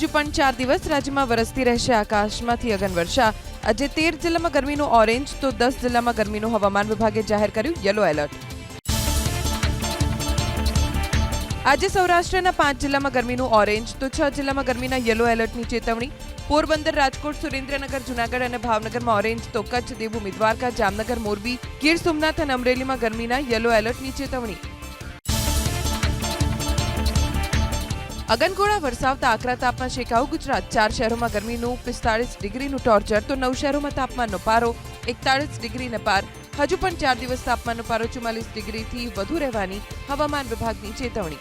હજુ પણ ચાર દિવસ રાજ્યમાં વરસતી રહેશે આકાશમાંથી અગન વર્ષા આજે તેર જિલ્લામાં ગરમીનું ઓરેન્જ તો દસ જિલ્લામાં ગરમીનું હવામાન વિભાગે જાહેર કર્યું યલો એલર્ટ. આજે સૌરાષ્ટ્રના પાંચ જિલ્લામાં ગરમીનું ઓરેન્જ તો છ જિલ્લામાં ગરમીના યલો એલર્ટની ચેતવણી. પોરબંદર, રાજકોટ, સુરેન્દ્રનગર, જુનાગઢ અને ભાવનગરમાં ઓરેન્જ તો કચ્છ, દેવભૂમિ, દ્વારકા, જામનગર, મોરબી, ગીર સોમનાથ અને અમરેલીમાં ગરમીના યલો એલર્ટની ચેતવણી. અગનગોળા વરસાવતા આકરા તાપમાં શેકાવ ગુજરાત. ચાર શહેરોમાં ગરમીનું પિસ્તાળીસ ડિગ્રીનું ટોર્ચર તો નવ શહેરોમાં તાપમાનનો પારો એકતાળીસ ડિગ્રીને પાર. હજુ પણ ચાર દિવસ તાપમાનનો પારો ચુમ્માલીસ ડિગ્રીથી વધુ રહેવાની હવામાન વિભાગની ચેતવણી.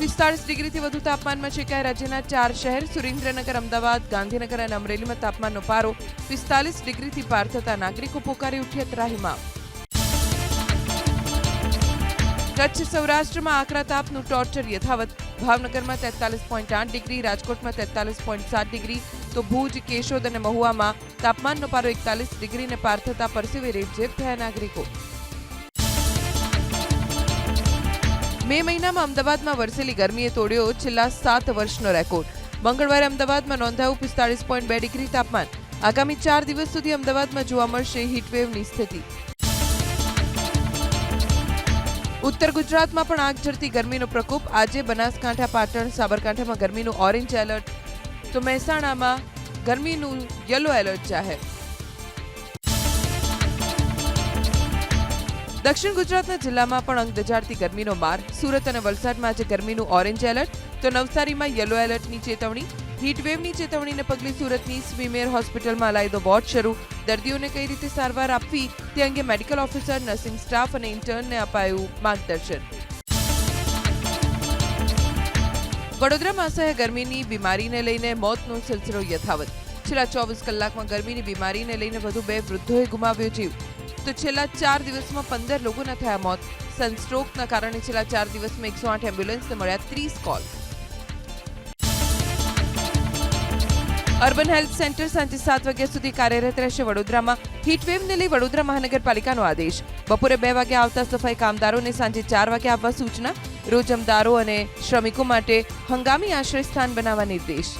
પિસ્તાળીસ ડિગ્રીથી વધુ તાપમાનમાં શેકાય રાજ્યના ચાર શહેર સુરેન્દ્રનગર, અમદાવાદ, ગાંધીનગર અને અમરેલીમાં તાપમાનનો પારો પિસ્તાલીસ ડિગ્રીથી પાર થતા નાગરિકો પોકારી ઉઠ્યા ત્રાહીમાં કચ્છ સૌરાષ્ટ્રમાં આકરા તાપનું ટોર્ચર યથાવત. ભાવનગરમાં તેતાલીસ પોઈન્ટ આઠ ડિગ્રી, રાજકોટમાં તેતાલીસ પોઈન્ટ સાત ડિગ્રી. તો ભુજ, કેશોદ અને મહુવામાં તાપમાનનો પારો એકતાલીસ ડિગ્રીને પાર થતા પરસેવે રેબઝેબ થયા નાગરિકો. મે મહિનામાં અમદાવાદમાં વરસેલી ગરમીએ તોડ્યો છેલ્લા સાત વર્ષનો રેકોર્ડ. મંગળવારે અમદાવાદમાં નોંધાયું પિસ્તાળીસ પોઈન્ટ બે ડિગ્રી તાપમાન. આગામી ચાર દિવસ સુધી અમદાવાદમાં જોવા મળશે હીટવેવની સ્થિતિ. ઉત્તર ગુજરાતમાં પણ આગ ઝરતી ગરમીનો પ્રકોપ. આજે બનાસકાંઠા, પાટણ, સાબરકાંઠામાં ગરમીનું ઓરેન્જ એલર્ટ. તો મહેસાણામાં ગરમીનું યલો એલર્ટ જાહેર. દક્ષિણ ગુજરાતના જિલ્લામાં પણ અંગ દજાડતી ગરમીનો માર. સુરત અને વલસાડમાં આજે ગરમીનું ઓરેન્જ એલર્ટ. તો નવસારીમાં યલો એલર્ટની ચેતવણી. હીટવેવની ચેતવણીને પગલે સુરતની સ્વીમેર હોસ્પિટલમાં અલાયદો વોર્ડ શરૂ. દર્દીઓને કઈ રીતે સારવાર આપવી તે અંગે મેડિકલ ઓફિસર, નર્સિંગ સ્ટાફ અને ઇન્ટર્નને અપાયું માર્ગદર્શન. વડોદરામાં અસહ્ય ગરમીની બીમારીને લઈને મોતનો સિલસિલો યથાવત. છેલ્લા ચોવીસ કલાકમાં ગરમીની બીમારીને લઈને વધુ બે વૃદ્ધોએ ગુમાવ્યો જીવ. તો છેલ્લા ચાર દિવસમાં પંદર લોકોના થયા મોત. સનસ્ટ્રોકના કારણે છેલ્લા ચાર દિવસમાં એકસો આઠ એમ્બ્યુલન્સને મળ્યા ત્રીસ કોલ. અર્બન હેલ્થ સેન્ટર સાંજે સાત વાગ્યા સુધી કાર્યરત રહેશે વડોદરામાં. હીટવેવને લઈ વડોદરા મહાનગરપાલિકાનો આદેશ. બપોરે બે વાગે આવતા સફાઈ કામદારોને સાંજે ચાર વાગે આવવા સૂચના. રોજમદારો અને શ્રમિકો માટે હંગામી આશ્રય સ્થાન બનાવવા નિર્દેશ.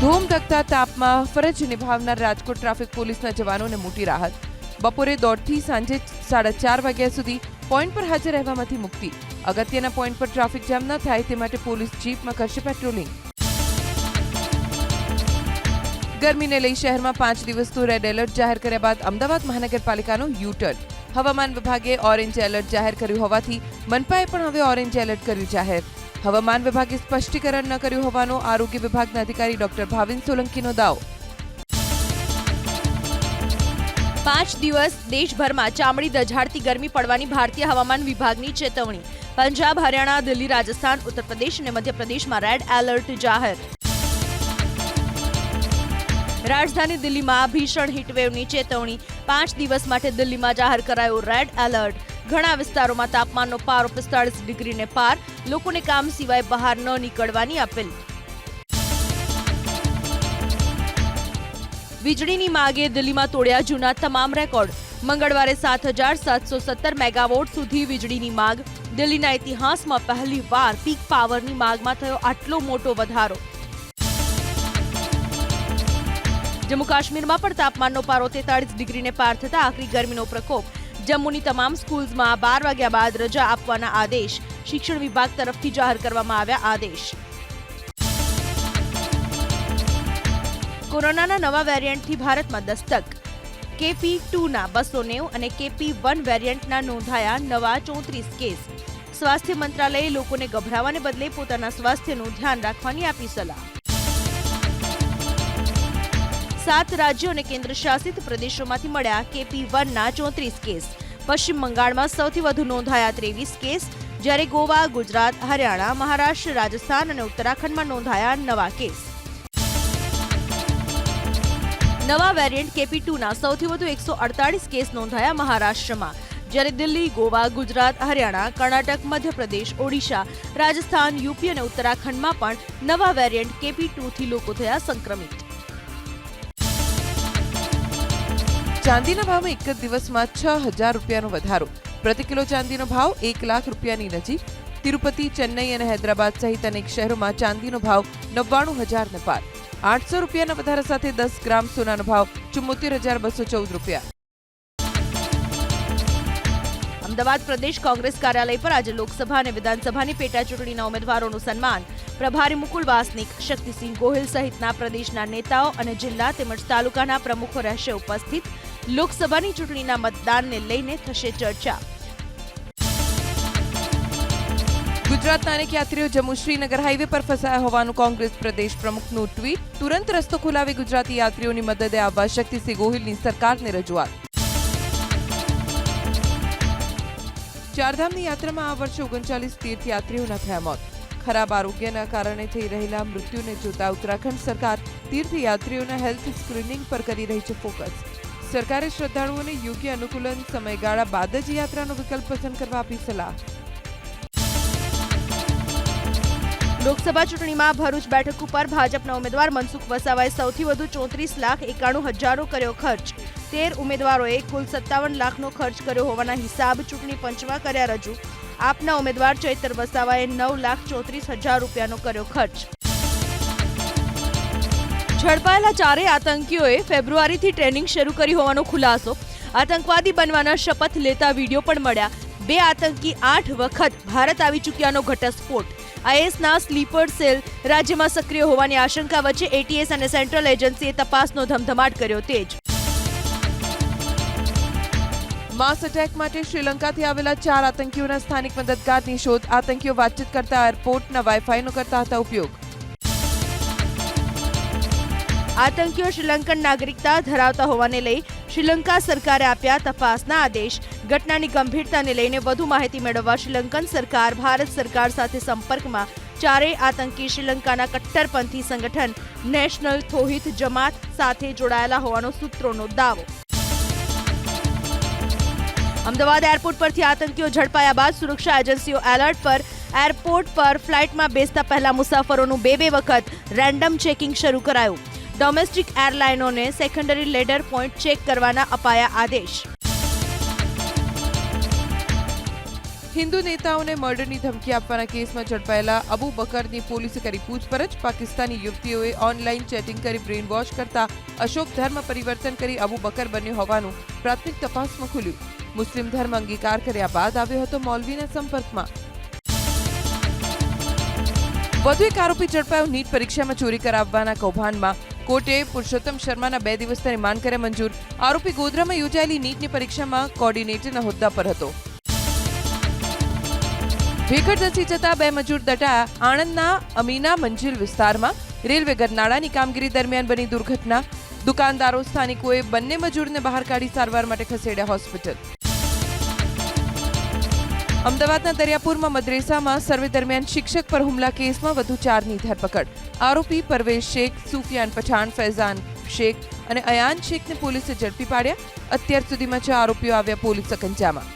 ધૂમ ધકતા તાપમાં ફરજ નિભાવનાર રાજકોટ ટ્રાફિક પોલીસના જવાનોને મોટી રાહત. બપોરે દોઢથી સાંજે સાડા ચાર વાગ્યા સુધી પોઈન્ટ પર હાજર રહેવામાંથી મુક્તિ. અગત્યના પોઈન્ટ પર ટ્રાફિક જામ ન થાય તે માટે પોલીસ જીપમાં કરશે પેટ્રોલિંગ. ગરમીને લઈ શહેરમાં પાંચ દિવસનું રેડ એલર્ટ જાહેર કર્યા બાદ અમદાવાદ મહાનગરપાલિકાનું યુટર્ન. હવામાન વિભાગે ઓરેન્જ એલર્ટ જાહેર કર્યું હોવાથી મનપાએ પણ હવે ઓરેન્જ એલર્ટ કર્યું જાહેર. હવામાન વિભાગે સ્પષ્ટીકરણ ન કર્યું હોવાનો આરોગ્ય વિભાગના અધિકારી ડોક્ટર ભાવિન સોલંકીનો દાવો. પાંચ દિવસ દેશભરમાં ચામડી દઝાડતી ગરમી પડવાની ભારતીય હવામાન વિભાગની ચેતવણી. પંજાબ, હરિયાણા, દિલ્હી, રાજસ્થાન ઉત્તર પ્રદેશ અને મધ્યપ્રદેશમાં રેડ એલર્ટ જાહેર. રાજધાની દિલ્હીમાં ભીષણ હીટવેવની ચેતવણી. પાંચ દિવસ માટે દિલ્હીમાં જાહેર કરાયો રેડ એલર્ટ ઘણા વિસ્તારોમાં તાપમાનનો પારો પિસ્તાળીસ ડિગ્રીને પાર. લોકોને કામ સિવાય બહાર ન નીકળવાની અપીલ. વીજળીની માગે દિલ્હીમાં તોડ્યા જૂના તમામ રેકોર્ડ. મંગળવારે સાત હજાર સાતસો સત્તર મેગાવોટ સુધી વીજળીની માગ. દિલ્હીના ઇતિહાસમાં પહેલી વાર પીક પાવરની માગમાં થયો આટલો મોટો વધારો. જમ્મુ કાશ્મીરમાં પણ તાપમાનનો પારો તેતાળીસ ડિગ્રીને પાર થતા આખરી ગરમીનો પ્રકોપ. જમ્મુની તમામ સ્કૂલ્સમાં બાર વાગ્યા બાદ રજા આપવાના આદેશ શિક્ષણ વિભાગ તરફથી જાહેર કરવામાં આવ્યા આદેશ. કોરોનાના નવા વેરિયન્ટથી ભારતમાં દસ્તક. કેપી ટુના બસો નેવું અને કેપી વન વેરિયન્ટના નોંધાયા નવા ચોત્રીસ કેસ. સ્વાસ્થ્ય મંત્રાલયે લોકોને ગભરાવાને બદલે પોતાના સ્વાસ્થ્યનું ધ્યાન રાખવાની આપી સલાહ. સાત રાજ્યો અને કેન્દ્ર શાસિત પ્રદેશોમાંથી મળ્યા કેપી વનના ચોત્રીસ કેસ. પશ્ચિમ બંગાળમાં સૌથી વધુ નોંધાયા ત્રેવીસ કેસ. જ્યારે ગોવા, ગુજરાત, હરિયાણા, મહારાષ્ટ્ર, રાજસ્થાન અને ઉત્તરાખંડમાં નોંધાયા નવા કેસ. નવા વેરિયન્ટ કેપી ટુના સૌથી વધુ એકસો અડતાળીસ કેસ નોંધાયા મહારાષ્ટ્રમાં. જ્યારે દિલ્હી, ગોવા, ગુજરાત, હરિયાણા, કર્ણાટક, મધ્યપ્રદેશ, ઓડિશા, રાજસ્થાન, યુપી અને ઉત્તરાખંડમાં પણ નવા વેરિયન્ટ કેપી ટુથી લોકો થયા સંક્રમિત. ચાંદીના ભાવમાં એક જ દિવસમાં છ હજાર રૂપિયાનો વધારો. પ્રતિ કિલો ચાંદીનો ભાવ એક લાખ રૂપિયાની નજીક. તિરુપતિ, ચેન્નઈ અને હૈદરાબાદ સહિત અનેક શહેરોમાં ચાંદીનો ભાવ નવ્વાણું હજારને પાર. આઠસો રૂપિયાના વધારા સાથે દસ ગ્રામ સોનાનો ભાવ ચુમ્મોતેર હજાર બસો ચૌદ રૂપિયા. અમદાવાદ પ્રદેશ કોંગ્રેસ કાર્યાલય પર આજે લોકસભા અને વિધાનસભાની પેટા ચૂંટણીના ઉમેદવારોનું સન્માન. પ્રભારી મુકુલ વાસનિક, શક્તિસિંહ ગોહિલ સહિતના પ્રદેશના નેતાઓ અને જિલ્લા તેમજ તાલુકાના પ્રમુખો રહેશે ઉપસ્થિત. લોકસભાની ચૂંટણીના મતદાનને લઈને થશે ચર્ચા. ગુજરાતના અનેક યાત્રીઓ જમ્મુ શ્રીનગર હાઈવે પર ફસાયા હોવાનું કોંગ્રેસ પ્રદેશ પ્રમુખનું ટ્વીટ. તુરંત રસ્તો ખોલાવી ગુજરાતી યાત્રીઓની મદદે આવવા શક્તિસિંહ ગોહિલની સરકારને રજૂઆત. ચારધામની યાત્રામાં આ વર્ષે ઓગણચાલીસ તીર્થયાત્રીઓના થયા મોત. ખરાબ આરોગ્યના કારણે થઈ રહેલા મૃત્યુને જોતા ઉત્તરાખંડ સરકાર તીર્થયાત્રીઓના હેલ્થ સ્ક્રીનિંગ પર કરી રહી છે ફોકસ. સરકારે શ્રદ્ધાળુઓને યોગ્ય અનુકૂલન સમયગાળા બાદ જ યાત્રાનો વિકલ્પ પસંદ કરવા આપી સલાહ. લોકસભા ચૂંટણીમાં ભરૂચ બેઠક ઉપર ભાજપના ઉમેદવાર મનસુખ વસાવાએ સૌથી વધુ ચોત્રીસ લાખ એકાણું હજારો કર્યો ખર્ચ. તેર ઉમેદવારોએ કુલ સત્તાવન લાખનો ખર્ચ કર્યો હોવાના હિસાબ ચૂંટણી પંચમાં કર્યા રજૂ. આપના ઉમેદવાર ચૈતર વસાવાએ નવ લાખ ચોત્રીસ હજાર રૂપિયાનો કર્યો ખર્ચ. ઝડપાયેલા ચારેય આતંકીઓએ ફેબ્રુઆરીથી ટ્રેનિંગ શરૂ કરી હોવાનો ખુલાસો. આતંકવાદી બનવાના શપથ લેતા વીડિયો પણ મળ્યા. બે આતંકી આઠ વખત ભારત આવી ચૂક્યાનો ઘટસ્ફોટ. આઈએસના સ્લીપર સેલ રાજ્યમાં સક્રિય હોવાની આશંકા વચ્ચે એટીએસ અને સેન્ટ્રલ એજન્સીએ તપાસનો ધમધમાટ કર્યો તેજ. માસ એટેક માટે શ્રીલંકાથી આવેલા ચાર આતંકીઓના સ્થાનિક મદદગારની શોધ આતંકીઓ વાતચીત કરતા એરપોર્ટના વાઈફાઈનો કરતા હતા ઉપયોગ. આતંકીઓ શ્રીલંકન નાગરિકતા ધરાવતા હોવાને લઈ શ્રીલંકા સરકારે આપ્યા તપાસના આદેશ. ઘટનાની ગંભીરતાને લઈને વધુ માહિતી મેળવવા શ્રીલંકન સરકાર, ભારત સરકાર સાથે સંપર્કમાં ચારેય આતંકી શ્રીલંકાના કટ્ટરપંથી સંગઠન, નેશનલ થોહિત જમાત સાથે જોડાયેલા હોવાનો સૂત્રોનો દાવો. અમદાવાદ એરપોર્ટ પરથી આતંકીઓ ઝડપાયા બાદ સુરક્ષા એજન્સીઓ એલર્ટ પર. એરપોર્ટ પર ફ્લાઇટમાં બેસતા પહેલા મુસાફરોનું બે બે વખત રેન્ડમ ચેકિંગ શરૂ કરાયું. ડોમેસ્ટિક એરલાઇનોને સેકન્ડરી લેડર પોઈન્ટ ચેક કરવાના અપાયા આદેશ હિન્દુ નેતાઓને મર્ડરની ધમકી આપવાના કેસમાં ઝડપાયેલા અબુ બકરની પોલીસે કરી પૂછપરછ પાકિસ્તાની યુવતીઓએ ઓનલાઈન ચેટિંગ કરી બ્રેઇન વોશ કરતા અશોક ધર્મ પરિવર્તન કરી અબુ બકર બન્યો હોવાનું પ્રાથમિક તપાસમાં ખુલ્યું મુસ્લિમ ધર્મ અંગીકાર કર્યા બાદ આવ્યો હતો મૌલવીના સંપર્કમાં વધુ એક આરોપી ઝડપાયો નીટ પરીક્ષામાં ચોરી કરાવવાના કૌભાંડમાં કોર્ટે પુરુષોત્તમ શર્માના બે દિવસના રિમાન્ડ કર્યા મંજૂર. આરોપી ગોધરામાં યોજાયેલી નીટની પરીક્ષામાં કોર્ડિનેટરના હોદ્દા પર હતો. ભેખડ ધસી જતા બે મજૂર દટાયા આણંદના અમીના મંજિલ વિસ્તારમાં રેલવે ગરનાળાની કામગીરી દરમિયાન બની દુર્ઘટના. દુકાનદારો, સ્થાનિકોએ બંને મજૂરને બહાર કાઢી સારવાર માટે ખસેડ્યા હોસ્પિટલ. અમદાવાદના દરિયાપુરમાં મદ્રેસામાં સર્વે દરમિયાન શિક્ષક પર હુમલા કેસમાં વધુ ચારની ધરપકડ. આરોપી પરવેશ શેખ, સુફિયાન પઠાણ, ફૈઝાન શેખ અને અયાન શેખને પોલીસે ઝડપી પાડ્યા. અત્યાર સુધીમાં છ આરોપીઓ આવ્યા પોલીસ સકંજામાં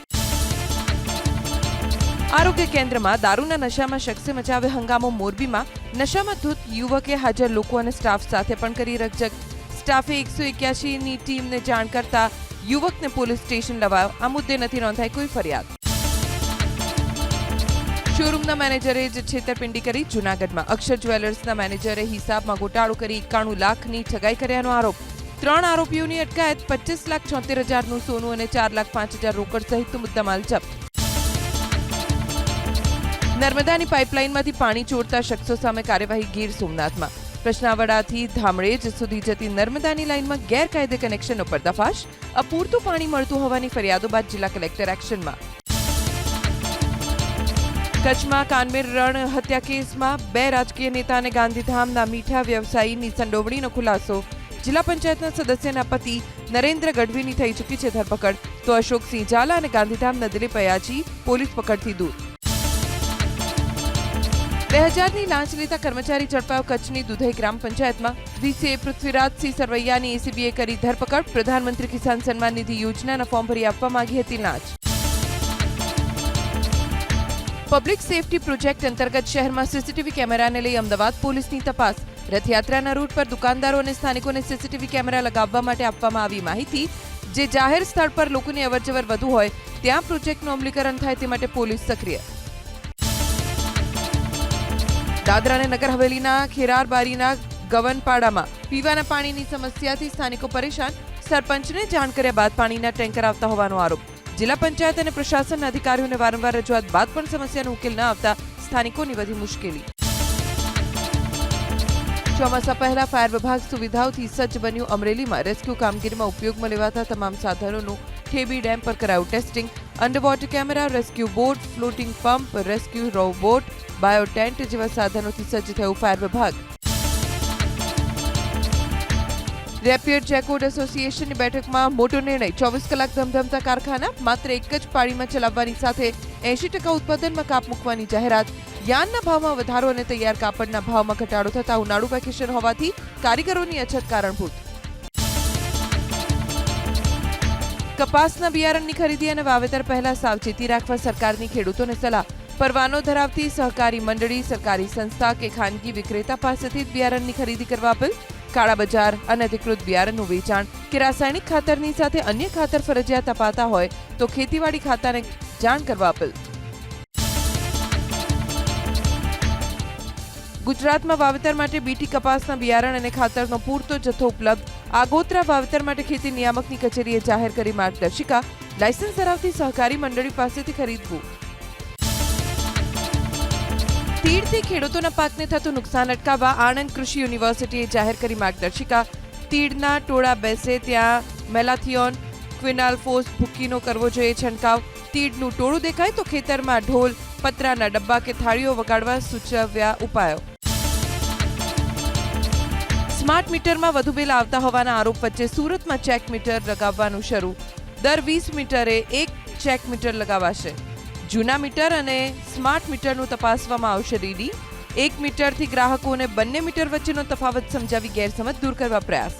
આરોગ્ય કેન્દ્રમાં દારૂના નશામાં શખ્સે મચાવ્યો હંગામો મોરબીમાં. નશામાં ધૂત યુવકે હાજર લોકો અને સ્ટાફ સાથે પણ કરી રકજક સ્ટાફે એકસો એક્યાસીની ટીમને જાણ કરતા યુવકને પોલીસ સ્ટેશન લવાયો. આ મુદ્દે નથી નોંધાઈ કોઈ ફરિયાદ. શોરૂમના મેનેજરે જ છેતરપિંડી કરી જૂનાગઢમાં. અક્ષર જ્વેલર્સના મેનેજરે હિસાબમાં ગોટાળો કરી એકાણું લાખની ઠગાઈ કર્યાનો આરોપ. ત્રણ આરોપીઓની અટકાયત પચીસ લાખ છોતેર હજારનું સોનું અને ચાર લાખ પાંચ હજાર રોકડ સહિત મુદ્દામાલ જપ્ત. નર્મદાની પાઇપલાઇનમાંથી પાણી ચોરતા શખ્સો સામે કાર્યવાહી ગીર સોમનાથમાં. પ્રશ્નાવડાથી ધામળેજ સુધી જતી નર્મદાની લાઇનમાં ગેરકાયદે કનેક્શનનો પર્દાફાશ. અપૂરતું પાણી મળતું હોવાની ફરિયાદો બાદ જિલ્લા કલેક્ટર એક્શનમાં. કચ્છમાં કાનમેર રણ હત્યા કેસમાં બે રાજકીય નેતા અને ગાંધીધામના મીઠા વ્યવસાયીની સંડોવણીનો ખુલાસો. જિલ્લા પંચાયતના સદસ્યના પતિ નરેન્દ્ર ગઢવીની થઈ ચૂકી છે ધરપકડ. તો અશોકસિંહ ઝાલા અને ગાંધીધામના દિલીપ અયાજી પોલીસ પકડથી દૂર. બે હજારની લાંચ લેતા કર્મચારી ઝડપાયો કચ્છની દુધઈ ગ્રામ પંચાયતમાં. વીસીએ પૃથ્વીરાજસિંહ સરવૈયાની એસીબીએ કરી ધરપકડ. પ્રધાનમંત્રી કિસાન સન્માન નિધિ યોજનાના ફોર્મ ભરી આપવા માંગી હતી લાંચ. પબ્લિક સેફટી પ્રોજેક્ટ અંતર્ગત શહેરમાં સીસીટીવી કેમેરાને લઈ અમદાવાદ પોલીસની તપાસ. રથયાત્રાના રૂટ પર દુકાનદારો અને સ્થાનિકોને સીસીટીવી કેમેરા લગાવવા માટે આપવામાં આવી માહિતી. જે જાહેર સ્થળ પર લોકોની અવરજવર વધુ હોય, ત્યાં પ્રોજેક્ટનું અમલીકરણ થાય તે માટે પોલીસ સક્રિય. દાદરા અને નગર હવેલીના ખેરારબારીના ગવનપાડામાં પીવાના પાણીની સમસ્યાથી સ્થાનિકો પરેશાન. સરપંચને જાણ કર્યા બાદ પાણીના ટેન્કર આવતા હોવાનો આરોપ. જિલ્લા પંચાયત અને પ્રશાસનના અધિકારીઓને વારંવાર રજૂઆત બાદ પણ સમસ્યાનો ઉકેલ ન આવતા સ્થાનિકોની વધી મુશ્કેલી. ચોમાસા પહેલા ફાયર વિભાગ સુવિધાઓથી સજ્જ બન્યું અમરેલીમાં. રેસ્ક્યુ કામગીરીમાં ઉપયોગમાં લેવાતા તમામ સાધનોનું ઠેબી ડેમ પર કરાયું testing. Underwater camera rescue boat floating pump rescue robot bio tent જેવા સાધનોથી સજ્જ થયું ફાયર વિભાગ. રેપિયર જેકોડ એસોસિએશનની બેઠકમાં મોટો નિર્ણય. ચોવીસ કલાક ધમધમતા કારખાના માત્ર એક જ પાળીમાં ચલાવવાની સાથે એંશી ટકા ઉત્પાદનમાં કાપ મૂકવાની જાહેરાત. યાનના ભાવમાં વધારો અને તૈયાર કાપડના ભાવમાં ઘટાડો થતા ઉનાળુ વેકેશન હોવાથી કારીગરોની અછત કારણભૂત. કપાસના બિયારણની ખરીદી અને વાવેતર પહેલા સાવચેતી રાખવા સરકારની ખેડૂતોને સલાહ. પરવાનો ધરાવતી સહકારી મંડળી, સરકારી સંસ્થા કે ખાનગી વિક્રેતા પાસેથી બિયારણની ખરીદી કરવા અપીલ. કાળા બજાર અનધિકૃત બિયારણનું વેચાણ. કે રાસાયણિક ખાતરની સાથે અન્ય ખાતર ફરજિયાત અપાતા હોય, તો ખેતીવાડી ખાતાને જાણ કરવા અપીલ. ગુજરાતમાં વાવેતર માટે બીટી કપાસના બિયારણ અને ખાતરનો પૂરતો જથ્થો ઉપલબ્ધ. આગોતરા વાવેતર માટે ખેતી નિયામકની કચેરીએ જાહેર કરી માર્ગદર્શિકા. લાયસન્સ ધરાવતી સહકારી મંડળી પાસેથી ખરીદવું. તીડથી ખેડૂતોના પાકને થતું નુકસાન અટકાવવા આણંદ કૃષિ યુનિવર્સિટીએ જાહેર કરી માર્ગદર્શિકા. તીડના ટોળા બેસે ત્યાં મેલાથિયોન ક્વિનાલ્ફોસ ભૂકીનો કરવો જોઈએ છંટકાવ. તીડનું ટોળું દેખાય તો ખેતરમાં ઢોલ, પતરાના ડબ્બા કે થાળીઓ વગાડવા સૂચવ્યા ઉપાયો. સ્માર્ટ મીટરમાં વધુ બિલ આવતા હોવાના આરોપ વચ્ચે સુરતમાં ચેક મીટર લગાવવાનું શરૂ. દર વીસ મીટરે એક ચેક મીટર લગાવાશે. જૂના મીટર અને સ્માર્ટ મીટરનું તપાસવામાં આવશે રીડિંગ એક મીટરથી ગ્રાહકોને બંને મીટર વચ્ચેનો તફાવત સમજાવી ગેરસમજ દૂર કરવા પ્રયાસ.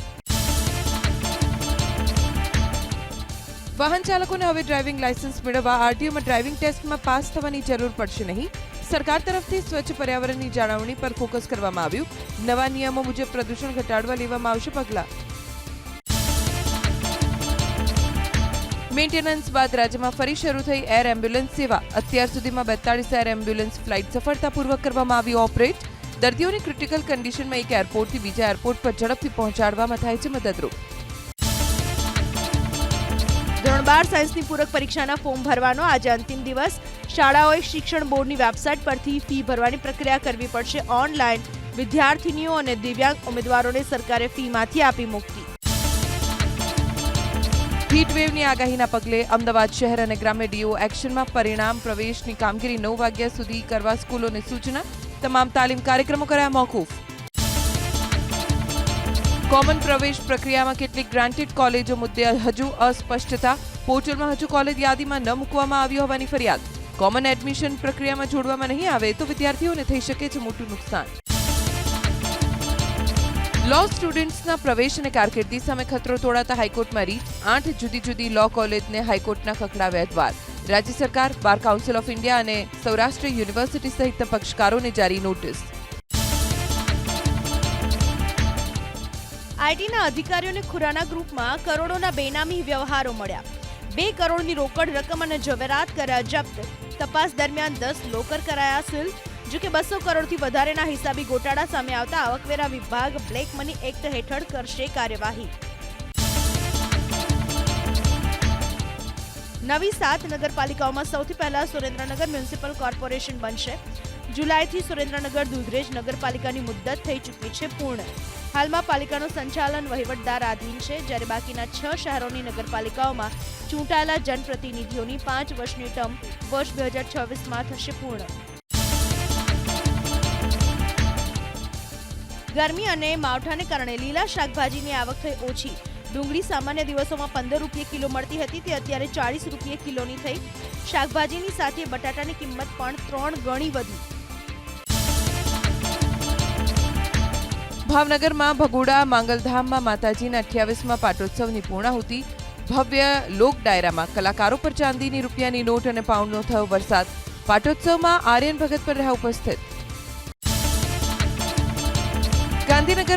વાહન ચાલકોને હવે ડ્રાઇવિંગ લાયસન્સ મેળવવા આરટીઓમાં ડ્રાઇવિંગ ટેસ્ટમાં પાસ થવાની જરૂર પડશે નહીં. સરકાર તરફથી સ્વચ્છ પર્યાવરણની જાળવણી પર ફોકસ કરવામાં આવ્યું. નવા નિયમો મુજબ પ્રદૂષણ ઘટાડવા લેવામાં આવશે પગલાં. મેન્ટેનન્સ બાદ રાજ્યમાં ફરી શરૂ થઈ એર એમ્બ્યુલન્સ સેવા. અત્યાર સુધીમાં બેતાળીસ એર એમ્બ્યુલન્સ ફ્લાઇટ સફળતાપૂર્વક કરવામાં આવી ઓપરેટ. દર્દીઓની ક્રિટિકલ કન્ડિશનમાં એક એરપોર્ટથી બીજા એરપોર્ટ પર ઝડપથી પહોંચાડવામાં થાય છે મદદરૂપ. ધોરણ બાર સાયન્સની પૂરક પરીક્ષાના ફોર્મ ભરવાનો આજે અંતિમ દિવસ. શાળાઓએ શિક્ષણ બોર્ડની વેબસાઇટ પરથી ફી ભરવાની પ્રક્રિયા કરવી પડશે ઓનલાઈન. વિદ્યાર્થીનીઓ અને દિવ્યાંગ ઉમેદવારોને સરકારે ફીમાંથી આપી મુક્તિ. હીટવેવની આગાહીના પગલે અમદાવાદ શહેર અને ગ્રામ્ય ડીઓ એક્શનમાં પરિણામ, પ્રવેશની કામગીરી નવ વાગ્યા સુધી કરવા સ્કૂલોને સૂચના. તમામ તાલીમ કાર્યક્રમો કરાયા મોકૂફ. કોમન પ્રવેશ પ્રક્રિયામાં કેટલીક ગ્રાન્ટેડ કોલેજો મુદ્દે હજુ અસ્પષ્ટતા. પોર્ટલમાં હજુ કોલેજ યાદીમાં ન મૂકવામાં આવ્યું હોવાની ફરિયાદ. કોમન એડમિશન પ્રક્રિયામાં જોડવામાં નહીં આવે તો વિદ્યાર્થીઓને થઈ શકે છે મોટું નુકસાન. લો સ્ટુડન્ટ્સના પ્રવેશ અને કારકિર્દી સામે ખતરો તોડાતા હાઈકોર્ટમાં રીટ. આઠ જુદી જુદી લો કોલેજને હાઈકોર્ટના ખખડાવ્યા દ્વાર. રાજ્ય સરકાર, બાર કાઉન્સિલ ઓફ ઇન્ડિયા અને સૌરાષ્ટ્ર યુનિવર્સિટી સહિત પક્ષકારોને જારી નોટિસ આઈટીના અધિકારીઓને ખુરાના ગ્રુપમાં કરોડોના બેનામી વ્યવહારો મળ્યા. બે કરોડની રોકડ રકમ અને જવેરાત કર્યા જપ્ત. તપાસ દરમિયાન દસ લોકર કરાયા સીલ જો કે બસો કરોડથી વધારેના હિસાબી ગોટાળા સામે આવતા આવકવેરા વિભાગ બ્લેક મની એક્ટ હેઠળ કરશે કાર્યવાહી. નવી સાત નગરપાલિકાઓમાં સૌથી પહેલા સુરેન્દ્રનગર મ્યુનિસિપલ કોર્પોરેશન બનશે. જુલાઈથી સુરેન્દ્રનગર દુધરેજ નગરપાલિકાની મુદ્દત થઈ ચૂકી છે પૂર્ણ. હાલમાં પાલિકાનું સંચાલન વહીવટદાર આધીન છે, જ્યારે બાકીના છ શહેરોની નગરપાલિકાઓમાં ચૂંટાયેલા જનપ્રતિનિધિઓની પાંચ વર્ષની ટર્મ વર્ષ બે હજાર છવ્વીસમાં થશે પૂર્ણ. ગરમી અને માવઠાને કારણે લીલા શાકભાજીની આવક થઈ ઓછી. ડુંગળી સામાન્ય દિવસોમાં પંદર રૂપિયે કિલો મળતી હતી, તે અત્યારે ચાળીસ રૂપિયે કિલોની થઈ. શાકભાજીની સાથે બટાટાની કિંમત પણ ત્રણ ગણી વધી. ભાવનગરમાં ભગોડા માંગલધામમાં માતાજીના અઠ્યાવીસમાં પાટોત્સવની પૂર્ણાહુતિ. ભવ્ય લોક ડાયરામાં કલાકારો પર ચાંદીની રૂપિયાની નોટ અને પાઉન્ડનો થયો વરસાદ. પાટોત્સવમાં આર્યન ભગત પર રહ્યા ઉપસ્થિત.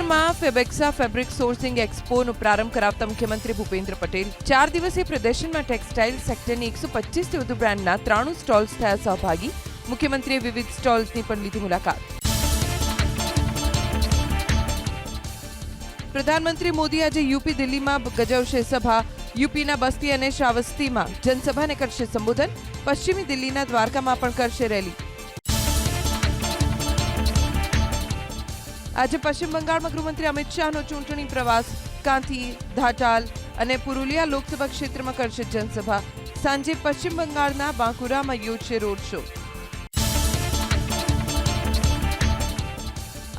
વડોદરામાં ફેબેક્સા ફેબ્રિક સોર્સિંગ એક્સપોનો પ્રારંભ કરાવતા મુખ્યમંત્રી ભૂપેન્દ્ર પટેલ ચાર દિવસીય પ્રદર્શનમાં ટેક્સટાઇલ સેક્ટરની એકસો પચીસથી વધુ બ્રાન્ડના ત્રાણું સ્ટોલ્સ થયા સહભાગી. મુખ્યમંત્રીએ વિવિધ સ્ટોલ્સની પણ લીધી મુલાકાત. પ્રધાનમંત્રી મોદી આજે યુપી દિલ્હીમાં ગજવશે સભા. યુપીના બસ્તી અને શ્રાવસ્તીમાં જનસભાને કરશે સંબોધન. પશ્ચિમી દિલ્હીના દ્વારકામાં પણ કરશે રેલી. આજે પશ્ચિમ બંગાળમાં ગૃહમંત્રી અમિત શાહનો ચૂંટણી પ્રવાસ કાંથી ધાટાલ અને પુરુલિયા લોકસભા ક્ષેત્રમાં કરશે જનસભા. સાંજે પશ્ચિમ બંગાળના બાંકુરામાં યોજશે રોડ શો.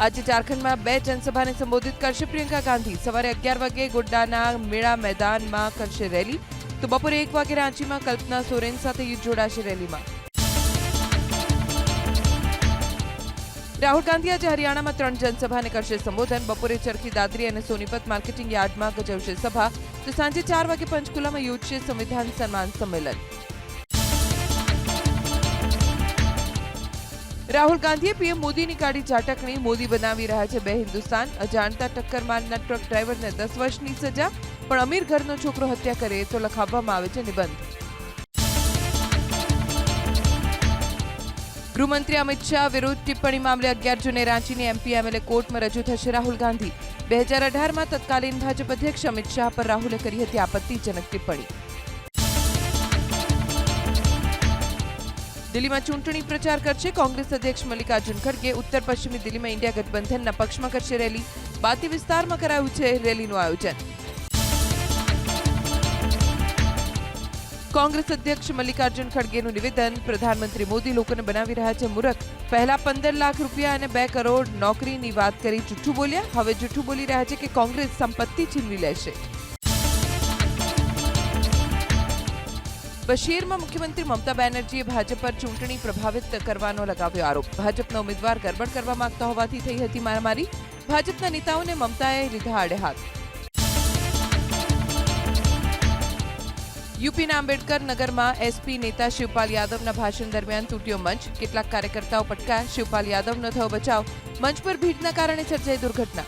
આજે ઝારખંડમાં બે જનસભાને સંબોધિત કરશે પ્રિયંકા ગાંધી. સવારે અગિયાર વાગે ગોડ્ડાના મેળા મેદાનમાં કરશે રેલી. તો બપોરે એક વાગે રાંચીમાં કલ્પના સોરેન સાથે જોડાશે રેલીમાં. રાહુલ ગાંધી આજે હરિયાણામાં ત્રણ જનસભાને કરશે સંબોધન. બપોરે ચરખી દાદરી અને સોનીપત માર્કેટિંગ યાર્ડમાં ગજવશે સભા. તો સાંજે ચાર વાગે પંચકુલામાં યોજશે સંવિધાન સન્માન સંમેલન. રાહુલ ગાંધીએ પીએમ મોદીની કાઢી ઝાટકણી મોદી બનાવી રહ્યા છે બે હિન્દુસ્તાન. અજાણતા ટક્કર મારના ટ્રક ડ્રાઈવરને દસ વર્ષની સજા, પણ અમીર ઘરનો છોકરો હત્યા કરે તો લખાવવામાં આવે છે નિબંધ. ગૃહમંત્રી અમિત શાહ વિરુદ્ધ ટિપ્પણી મામલે અગિયાર જૂને રાંચીની એમપી એમએલએ કોર્ટમાં રજૂ થશે રાહુલ ગાંધી. બે હજાર અઢારમાં તત્કાલીન ભાજપ અધ્યક્ષ અમિત શાહ પર રાહુલે કરી હતી આપત્તિજનક ટિપ્પણી. દિલ્હીમાં ચૂંટણી પ્રચાર કરશે કોંગ્રેસ અધ્યક્ષ મલ્લિકાર્જુન ખડગે. ઉત્તર પશ્ચિમી દિલ્હીમાં ઇન્ડિયા ગઠબંધનના પક્ષમાં કરશે રેલી. બાતી વિસ્તારમાં કરાયું છે રેલીનું આયોજન. કોંગ્રેસ અધ્યક્ષ મલ્લિકાર્જુન ખડગેનું નિવેદન, પ્રધાનમંત્રી મોદી લોકોને બનાવી રહ્યા છે મૂર્ખ પહેલા પંદર લાખ રૂપિયા અને બે કરોડ નોકરીની વાત કરી જૂઠું બોલ્યા. હવે જૂઠું બોલી રહ્યા છે કે કોંગ્રેસ સંપત્તિ છીનવી લેશે. બશીરમાં મુખ્યમંત્રી મમતા બેનર્જીએ ભાજપ પર ચૂંટણી પ્રભાવિત કરવાનો લગાવ્યો આરોપ. ભાજપના ઉમેદવાર ગરબડ કરવા માંગતા હોવાથી થઈ હતી મારામારી. ભાજપના નેતાઓને મમતાએ લીધા આડે હાથ યુપીના આંબેડકર નગરમાં એસપી નેતા શિવપાલ યાદવના ભાષણ દરમિયાન તૂટ્યો મંચ. કેટલાક કાર્યકર્તાઓ પટકા શિવપાલ યાદવનો થયો બચાવ. મંચ પર ભીડના કારણે સર્જાઈ દુર્ઘટના.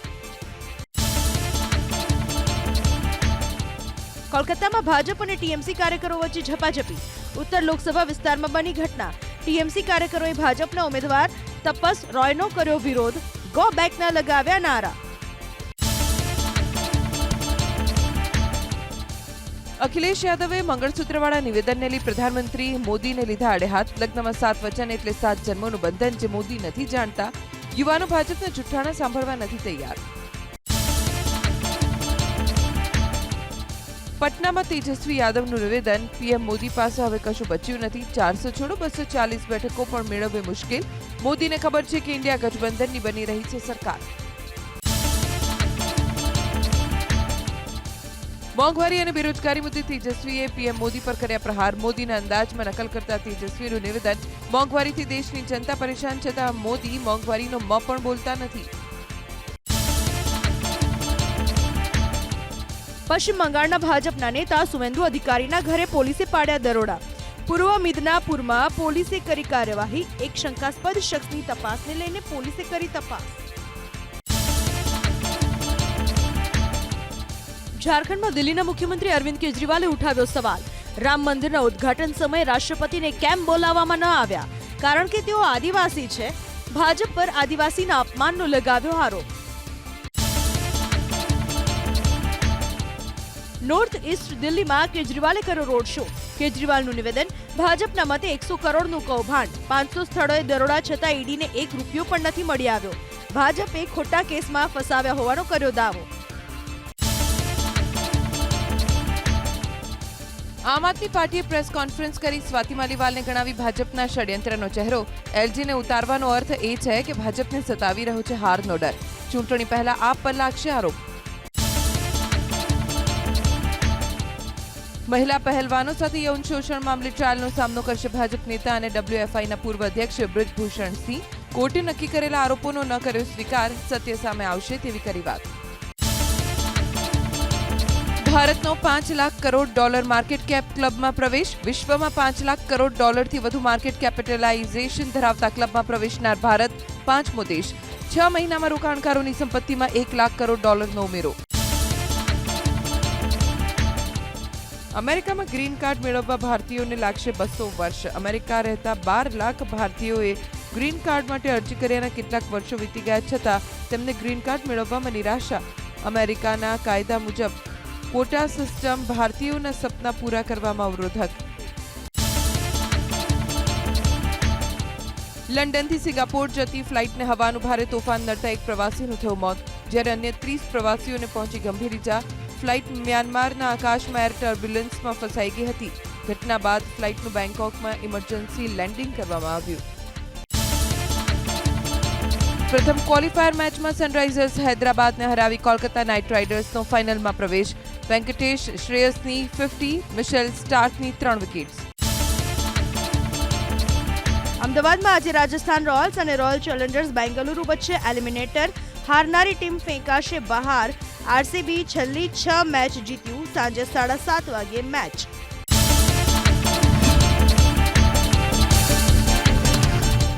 કોલકાતામાં ભાજપ અને ટીએમસી કાર્યકરો વચ્ચે ઝપાઝપી. ઉત્તર લોકસભા વિસ્તારમાં બની ઘટના. ટીએમસી કાર્યકરોએ ભાજપના ઉમેદવાર તપસ રોયનો કર્યો વિરોધ. ગો બેકના લગાવ્યા નારા. અખિલેશ યાદવે મંગળસૂત્રવાળા નિવેદનને લઈ પ્રધાનમંત્રી મોદીને લીધા આડે હાથ લગ્નમાં સાત વચન એટલે સાત જન્મોનું બંધન જે મોદી નથી જાણતા. યુવાનો ભાજપના જુઠ્ઠાણા સાંભળવા નથી તૈયાર. પટનામાં તેજસ્વી યાદવનું નિવેદન. પીએમ મોદી પાસે હવે કશું બચ્યું નથી. ચારસો છોડો, બસો ચાલીસ બેઠકો પણ મેળવવી મુશ્કેલ. મોદીને ખબર છે કે ઇન્ડિયા ગઠબંધનની બની રહી છે સરકાર. મોંઘવારી અને બેરોજગારી મુદ્દે તેજસ્વીએ પીએમ મોદી પર કર્યા પ્રહાર. મોદીના અંદાજમાં નકલ કરતા તેજસ્વીનું નિવેદન. મોંઘવારીથી દેશની જનતા પરેશાન છતાં મોદી મોંઘવારીનો મ પણ બોલતા નથી. પશ્ચિમ બંગાળના ભાજપના નેતા સુવેન્દુ અધિકારીના ઘરે પોલીસે પાડ્યા દરોડા. પૂર્વ મિદનાપુરમાં પોલીસે કરી કાર્યવાહી. એક શંકાસ્પદ શખ્સની તપાસને લઈને પોલીસે કરી તપાસ. ઝારખંડમાં દિલ્હીના મુખ્યમંત્રી અરવિંદ કેજરીવાલે ઉઠાવ્યો સવાલ. રામ મંદિરના ઉદ્ઘાટન સમયે રાષ્ટ્રપતિને કેમ બોલાવવામાં ન આવ્યા? કારણ કે તેઓ આદિવાસી છે. ભાજપ પર આદિવાસીના અપમાનનો લગાવ્યો આરોપ. નોર્થ ઈસ્ટ દિલ્હીમાં કેજરીવાલે કર્યો રોડ શો કેજરીવાલનું નિવેદન, ભાજપના મતે એકસો કરોડનું કૌભાંડ. પાંચસો સ્થળોએ દરોડા છતાં ઈડીને એક રૂપિયો પણ નથી મળી આવ્યો. ભાજપે ખોટા કેસમાં ફસાવ્યા હોવાનો કર્યો દાવો. આમ આદમી પાર્ટીએ પ્રેસ કોન્ફરન્સ કરી સ્વાતિ માલીવાલને ગણાવી ભાજપના ષડયંત્રનો ચહેરો. એલજીને ઉતારવાનો અર્થ એ છે કે ભાજપને સતાવી રહ્યો છે હારનો ડર. ચૂંટણી પહેલા આપ પર લાગશે આરોપ. મહિલા પહેલવાનો સાથે યૌન શોષણ મામલે ટ્રાયલનો સામનો કરશે ભાજપ નેતા અને ડબ્લ્યુએફઆઈના પૂર્વ અધ્યક્ષ બ્રિજભૂષણ સિંહ કોર્ટે નક્કી કરેલા આરોપોનો ન કર્યો સ્વીકાર, સત્ય સામે આવશે તેવી કરી વાત. ભારતનો પાંચ lakh crore dollar market cap ક્લબમાં પ્રવેશ. વિશ્વમાં પાંચ લાખ કરોડ ડોલરથી વધુ માર્કેટ કેપિટલાઇઝેશન ધરાવતા ક્લબમાં પ્રવેશનાર ભારત પાંચમો દેશ છ મહિનામાં રોકાણકારોની સંપત્તિમાં એક લાખ કરોડ ડોલરનો ઉમેરો. અમેરિકામાં ગ્રીન કાર્ડ મેળવવા ભારતીયોને લાગશે બસો વર્ષ. અમેરિકા રહેતા બાર લાખ ભારતીયોએ ગ્રીન કાર્ડ માટે અરજી કર્યાના કેટલાક વર્ષો વીતી ગયા છતાં તેમને ગ્રીન કાર્ડ મેળવવામાં નિરાશા. અમેરિકાના કાયદા મુજબ કોટા સિસ્ટમ ભારતીયોના સપના પૂરા કરવામાં અવરોધક લંડનથી સિંગાપોર જતી ફ્લાઇટને હવાનું ભારે તોફાન નડતા એક પ્રવાસીનું થયું મોત, જ્યારે અન્ય ત્રીસ પ્રવાસીઓને પહોંચી ગંભીર ઇજા ફ્લાઇટ મ્યાનમારના આકાશમાં એર ટર્બ્યુલન્સમાં ફસાઈ ગઈ હતી. ઘટના બાદ ફ્લાઇટનું બેંકોકમાં ઇમરજન્સી લેન્ડિંગ કરવામાં આવ્યું. પ્રથમ ક્વોલિફાયર મેચમાં સનરાઇઝર્સ હૈદરાબાદને હરાવી કોલકાતા નાઇટ રાઇડર્સનો ફાઇનલમાં પ્રવેશ. વેંકટેશ શ્રેયસની ફિફ્ટી મિશેલ સ્ટાર્કની ત્રણ વિકેટ્સ અમદાવાદમાં આજે રાજસ્થાન રોયલ્સ અને રોયલ ચેલેન્જર્સ બેંગલુરુ વચ્ચે એલિમિનેટર હારનારી ટીમ ફેંકાશે બહાર. આરસીબી છેલ્લી છ મેચ જીત્યું. સાંજે સાડા સાત વાગ્યે મેચ